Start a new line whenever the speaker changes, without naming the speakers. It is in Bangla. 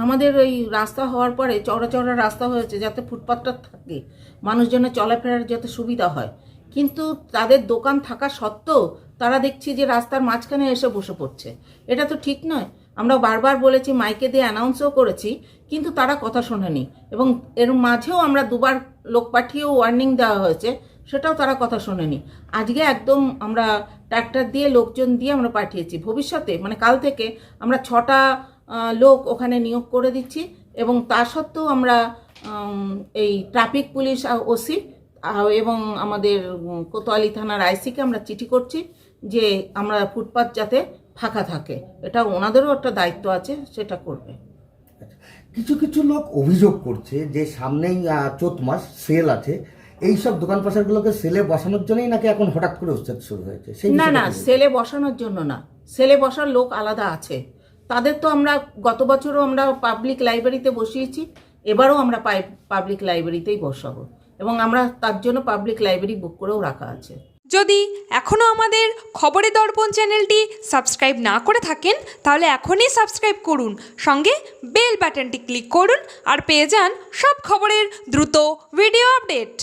আমাদের ওই রাস্তা হওয়ার পরে চওড়া চওড়া রাস্তা হয়েছে যাতে ফুটপাথটা থাকে। মানুষজনের চলাফেরার যাতে সুবিধা হয়। কিন্তু তাদের দোকান থাকা সত্ত্বেও তারা দেখছি যে রাস্তার মাঝখানে এসে বসে পড়ছে। এটা তো ঠিক নয়। আমরা বারবার বলেছি, মাইকে দিয়ে অ্যানাউন্সও করেছি, কিন্তু তারা কথা শোনেনি। এবং এর মাঝেও আমরা দুবার লোক পাঠিয়েও ওয়ার্নিং দেওয়া হয়েছে, সেটাও তারা কথা শোনেনি। আজকে একদম আমরা ট্র্যাক্টর দিয়ে, লোকজন দিয়ে আমরা পাঠিয়েছি। ভবিষ্যতে মানে কাল থেকে আমরা ছটা লোক ওখানে নিয়োগ করে দিচ্ছি এবং তা সত্ত্বেও আমরা এই ট্রাফিক পুলিশ ওসি এবং আমাদের কোতোয়ালি থানার আইসিকে আমরা চিঠি করছি যে আমরা ফুটপাত যাতে ফাঁকা থাকে। এটা ওনাদেরও একটা দায়িত্ব আছে সেটা করবে।
কিছু কিছু লোক অভিযোগ করছে যে সামনেই চৈত মাস সেল আছে। এই সব দোকান পাশারগুলোকে সেলে বসানোর জন্যই নাকি এখন হঠাৎ করে উচ্ছেদ শুরু হয়েছে?
না না সেলে বসানোর জন্য না। সেলে বসার লোক আলাদা আছে। তাদের তো আমরা গত বছরও আমরা পাবলিক লাইব্রেরিতে বসিয়েছি, এবারও আমরা পাবলিক লাইব্রেরিতেই বসাবো। এবং আমরা তার জন্য পাবলিক লাইব্রেরি বুক করেও রাখা আছে।
যদি এখনও আমাদের খবরের দর্পণ চ্যানেলটি সাবস্ক্রাইব না করে থাকেন, তাহলে এখনই সাবস্ক্রাইব করুন। সঙ্গে বেল বাটনটি ক্লিক করুন আর পেয়ে যান সব খবরের দ্রুত ভিডিও আপডেট